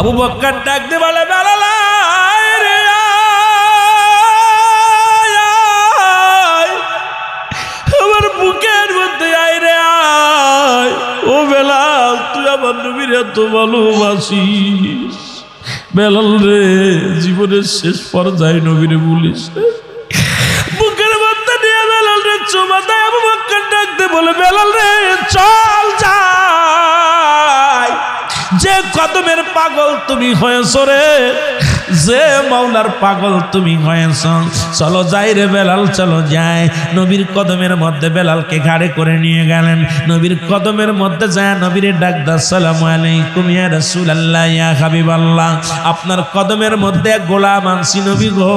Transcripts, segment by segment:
আবু বক্কার ডাক দে বলে। আমার বুকের মধ্যে আয় রে, আয়। ও বেলাল, তুই আমার নবীর এত ভালোবাসিস। বেলাল রে, জীবনের শেষ পর্যায়ে নবীরে বলিস বুকের মধ্যে নিয়ে বেলাল রে চুমা দেয়, আবু বক্কর ডাকতে বলে, বেলাল রে, চল। কদমের পাগল তুমি হয়েছ রে। যে মাওলার পাগল তুমি হয়েছ, চলো যাই রে বেলাল, চলো যাই। নবীর কদমের মধ্যে বেলালকে ঘাড়ে করে নিয়ে গেলেন। নবীর কদমের মধ্যে যায় নবীর ডাক সালাম আলাইকুম ইয়া রাসূলুল্লাহ, ইয়া হাবিবাল্লাহ। আপনার কদমের মধ্যে এক গোলাম আনছি নবী গো।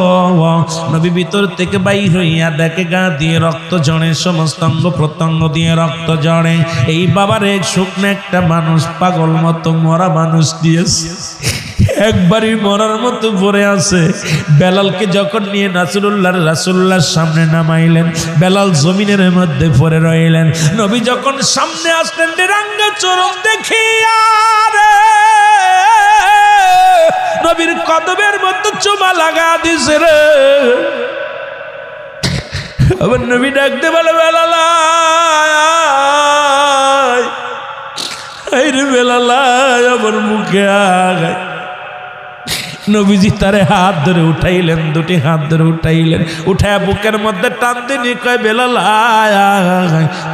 নবী ভিতর থেকে বাইর হইয়া দেখে গা দিয়ে রক্ত জড়ে সমস্ত অঙ্গ প্রত্যঙ্গ দিয়ে রক্ত জড়ে এই বাবার এক শুকনো একটা মানুষ, পাগল মতো মরা মানুষ দিয়েছে। একবারই মরার মতো পড়ে আছে। বেলালকে যখন নিয়ে নাসুরুল্লাহ রাসুল্লাহর সামনে নামাইলেন, বেলাল জমিনের মধ্যে পড়ে রইলেন। নবী যখন সামনে আসলেন, নিরাঙ্গা চরম দেখিয়া নবীর কদমের মধ্যে চুমা লাগা দিছে রে। আবার নবী ডাকতে বলে রে বেলালায় আমার মুখে আগায় নবীজি তারে হাত ধরে উঠাইলেন, দুটি হাত ধরে উঠাইলেন। উঠায় বুকের মধ্যে টান দিয়ে কয়, বেলাল।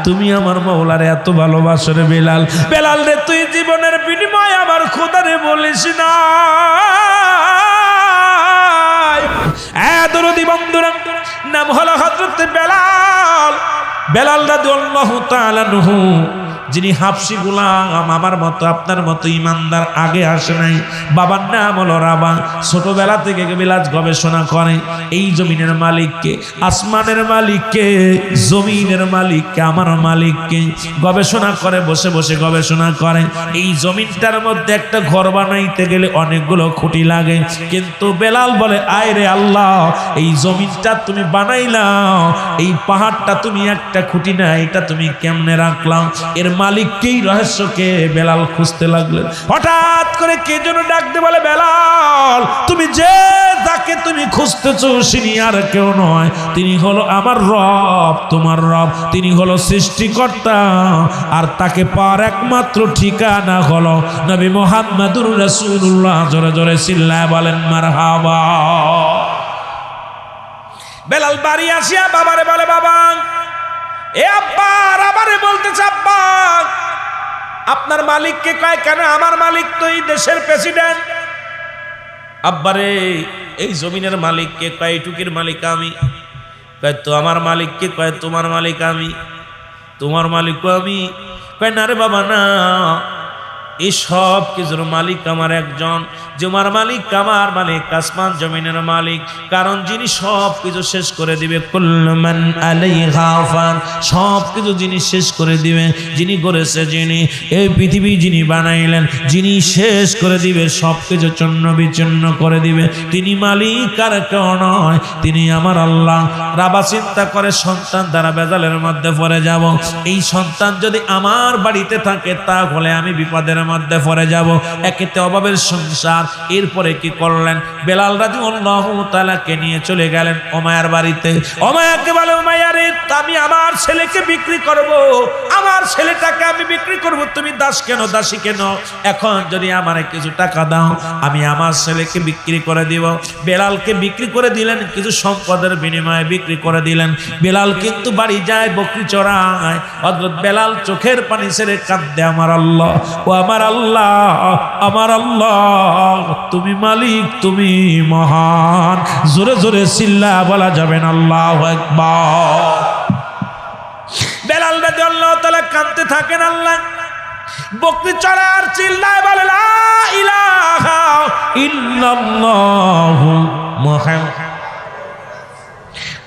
তুমি আমার মৌলারে এত ভালোবাসো রে বেলাল। বেলাল রে, তুই জীবনের বিনিময় আমার খোদারে বলিস না। দরদি নাম হলো হজরত বেলাল। বেলাল রাজু আল্লাহ তালানহু যিনি হাফসি গুলাম, আমার মতো, আপনার মতো ইমানদার আগে আসে নাই। বাবার নাম হলো রাবা। ছোটবেলা থেকে বিলাজ গবেষণা করে, এই জমিনের মালিককে, আসমানের মালিককে, জমিনের মালিককে, আমার মালিককে গবেষণা করে, বসে বসে গবেষণা করে। এই জমিনটার মধ্যে একটা ঘর বানাইতে গেলে অনেকগুলো খুঁটি লাগে। কিন্তু বেলাল বলে, আয় রে আল্লাহ, এই জমিনটা তুমি বানাইলাম এই পাহাড়টা তুমি একটা খুঁটি না, এটা তুমি কেমনে রাখলাম? এর মালিককেই রহস্যকে বেলাল খুঁজতে লাগলেন। হঠাৎ করে কে যেন ডাকতে বলে, বেলাল, তুমি যে যাকে তুমি খুঁজতেছো তিনি আর কেউ নয়। তিনি হলো আমার রব, তোমার রব। তিনি হলো সৃষ্টিকর্তা, আর তাকে পার একমাত্র ঠিকানা হলো নবী মোহাম্মদুর রাসূলুল্লাহ। জোরে জোরে চিল্লায় বলেন মার মারহাবা। বেলাল বাড়ি আসিয়া বাবারে বলে, বাবা এ আব্বা আবারে বলতেছে, আব্বা, আপনার মালিককে কয়, কেন আমার মালিক তো এই দেশের প্রেসিডেন্ট আব্বারে, এই জমিনের মালিককে কয় টুকির মালিক আমি। কয়, তো আমার মালিককে কয়, তোমার মালিক আমি। তোমার মালিকও আমি। কয়, না রে বাবা, না। এই সব কিছুর মালিক আমার একজন? জমার মালিক আমার মালিক আসমান জমিনের মালিক। কারণ যিনি সব কিছু শেষ করে দিবে কুল্লুমান আলাইহা ফান সব কিছু যিনি শেষ করে দিবে, যিনি করেছে যিনি, এই পৃথিবী যিনি বানাইলেন, যিনি শেষ করে দিবে, সব কিছু চন্ন বিচন্ন করে দিবে। তিনি মালিক আর কেউ নয়, তিনি আমার আল্লাহ। রাবা চিন্তা করে সন্তান দ্বারা বেজালের মধ্যে পড়ে যাব। এই সন্তান যদি আমার বাড়িতে থাকে, তাহলে আমি বিপদের মধ্যে পরে যাব। একেতে অভাবের সংসার। এরপরে কি করলেন? বেলাল রাজু অন্য তালাকে নিয়ে চলে গেলেন ওমায়ার বাড়িতে। ওমায়াকে বলে, ওমায়া আমি আমার ছেলেকে বিক্রি করব। আমার ছেলেটাকে আমি বিক্রি করব। তুমি দাস কেন, দাসী কেন? এখন যদি আমারে কিছু টাকা দাও, আমি আমার ছেলেকে বিক্রি করে দিব। বেলালকে বিক্রি করে দিলেন, কিছু সম্পদের বিনিময়ে বিক্রি করে দিলেন। বেলাল কিন্তু বাড়ি যায়, বকরি চড়ায়। অদ্ভুত বেলাল চোখের পানি ছেড়ে কাঁদে, আমার আল্লাহ, ও আমার আল্লাহ আমার আল্লাহ, তুমি মালিক, তুমি মহান। জোরে জোরে চিল্লা বলা যাবে না, আল্লাহ একবার বেলাল রাজি আল্লাহ তালা কাঁদতে থাকেন আল্লাহ। বক্তি চড়ার চিল্লায় বলে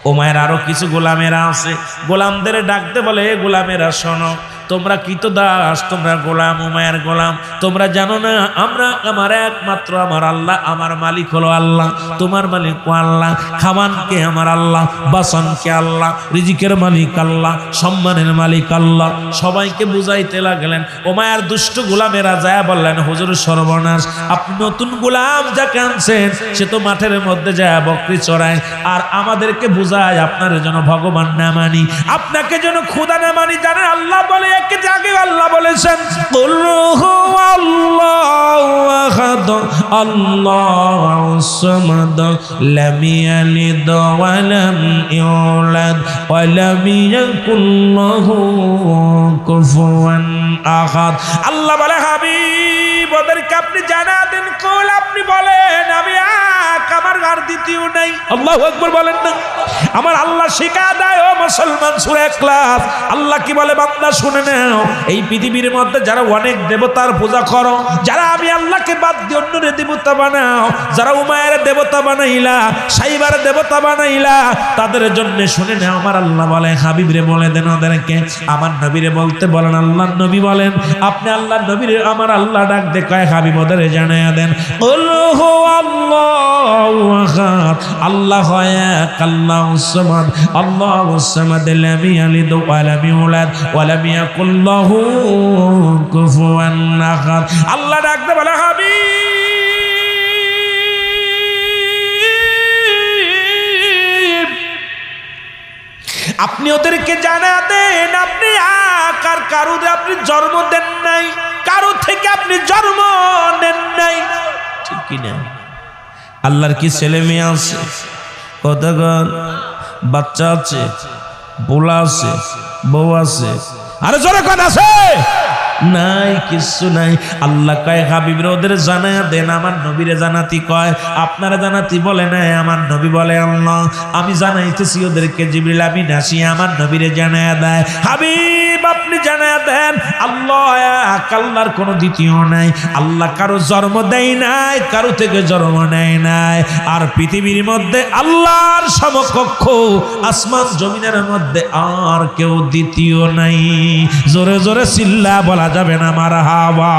ওমায়ের আরও কিছু গোলামেরা আছে। গোলামদের ডাকতে বলে গোলামেরা শোনো তোমরা কৃত দাস? তোমরা গোলাম উমায়ের গোলাম। তোমরা জানো না, আমরা আমার একমাত্র আমার আল্লাহ, আমার মালিক হলো আল্লাহ। তোমার মালিক আল্লাহ খাবানকে আমার আল্লাহ বাসনকে আল্লাহ, রিজিকের মালিক আল্লাহ, সম্মানের মালিক আল্লাহ। সবাইকে বুঝাইতে লাগলেন ওমায়ার দুষ্ট গোলামেরা যায় বললেন, হুজুর সর্বনাশ, আপনি নতুন গোলাম যাকে আনছেন, সে তো মাঠের মধ্যে যায় বকরি চড়ায়। আর আমাদেরকে বুঝায়, আপনার জন্য ভগবান না মানি। আপনাকে যেন খুদা না মানি জানেন আল্লাহ বলে একে যাকে আল্লাহ বলেছেন আল্লাহু বলে, হাবিব, ওদেরকে আপনি জানা দেন, কোল আপনি বলেন, আমি এক আমার আর দ্বিতীয় নাই। আল্লাহু আকবার বলেন না। আমার আল্লাহ শিখা দেয়, ও মুসলমান সুরে ক্লাস আল্লাহ কি বলে, বান্দা শুনে নাও। এই পৃথিবীর মধ্যে যারা অনেক দেবতার পূজা করো, যারা আমি আল্লাহকে বাদ দিয়ে অন্যরে দেবতা বানাও, যারা উমায়ের দেবতা বানাইলা, সাইবার দেবতা বানাইলা, তাদের জন্য শুনে নাও। আমার আল্লাহ বলে, হাবিবরে বলে দেন ওদেরকে। আমার নবীরে বলতে বলেন, আল্লাহ নবী বলেন, আপনি আল্লাহ নবীরে, আমার আল্লাহ ডাক দে কয়, হাবিব ওদের জানাইয়া দেন। কুল হু আল্লাহু আল্লাহ আপনি ওদেরকে জানা দেন আপনি আকার কারুর আপনি জন্ম দেন নাই। কারও থেকে আপনি জন্ম নেন নাই। ঠিক কিনা? আল্লাহর কি ছেলে মেয়ে আছে? কতক্ষণ বাচ্চা আছে বোলা আছে, বউ আছে। আরে জোরে কথা আছে? নাই, কিছু নাই। আল্লাহ কয়, হাবিবরে ওদের জানা দেন, আমার নবীরে জানাতি কয়। আপনারা জানাতি বলে নাই, আমার নবী বলে আল্লাহ। আমি জানাইতেছি ওদেরকে, জিবরিল আমি নাসি আমার নবীরে জানায়া দেয়। হাবিব! জানায়া দেন, আল্লাহ কোনো দ্বিতীয় নাই। আল্লাহ কারও জন্ম দেয় নাই, কারও থেকে জন্ম নেয় নাই। আর পৃথিবীর মধ্যে আল্লাহর সমকক্ষ, আসমান জমিনের মধ্যে আর কেউ দ্বিতীয় নাই। জোরে জোরে চিল্লা বলা যাবে না আমার হাওয়া।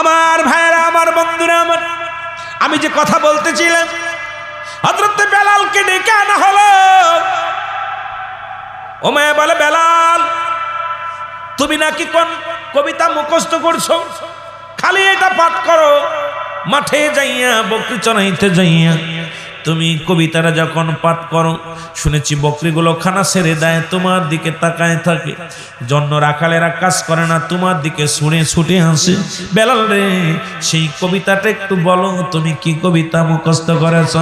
আমার ভাইরা আমার বন্ধুরা, আমার আমি যে কথা বলতেছিলাম হজরত বেলালকে ডেকে আনা হলো। ও মায়া বলে, বেলাল, তুমি নাকি কোন কবিতা মুখস্থ করছ? খালি এটা পাঠ করো। মাঠে যাইয়া বকরি চড়াইতে যাইয়া তুমি কবিতাটা যখন পাঠ করো, শুনেছি বকরিগুলো খানা ছেড়ে দেয়, তোমার দিকে তাকায় থাকে। জন্য রাখালেরা কাজ করে না, তোমার দিকে শুনে ছুটে আসে বেলাল রে, সেই কবিতাটা একটু বলো, তুমি কি কবিতা মুখস্থ করেছ?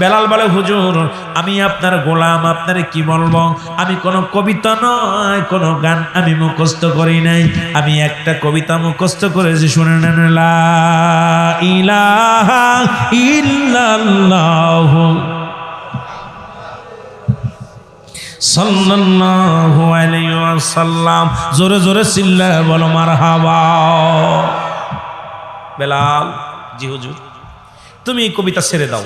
বেলাল বলে, হুজুর, আমি আপনার গোলাম, আপনারে কি বলব? আমি কোনো কবিতা নয়, কোনো গান আমি মুখস্থ করি নাই। আমি একটা কবিতা মুখস্থ করেছি, শুনে নেন ইলাহা ইল্লাল্লাহু। জোরে জোরে চিল্লা বলো মারহাবা। বেলাল জি হুজুর তুমি কবিতা ছেড়ে দাও।